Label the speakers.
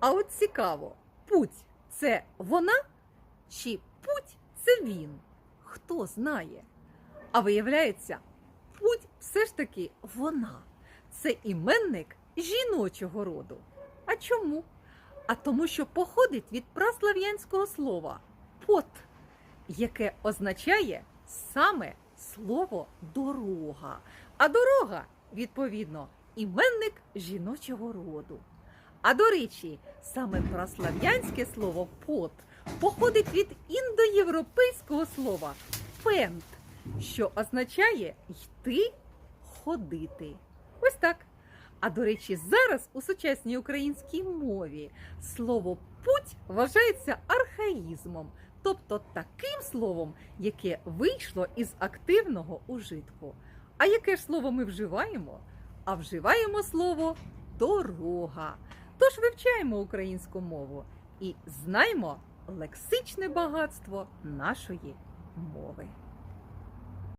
Speaker 1: А от цікаво, путь це вона чи путь це він? Хто знає? А виявляється, путь все ж таки вона. Це іменник жіночого роду. А чому? А тому, що походить від праслав'янського слова пот, яке означає саме слово дорога. А дорога, відповідно, іменник жіночого роду. А до речі, саме праслав'янське слово пот походить від індоєвропейського слова пент, що означає йти, ходити. Ось так. А до речі, зараз у сучасній українській мові слово путь вважається архаїзмом, тобто таким словом, яке вийшло із активного ужитку. А яке ж слово ми вживаємо? А вживаємо слово дорога. Тож вивчаємо українську мову і знаймо лексичне багатство нашої мови.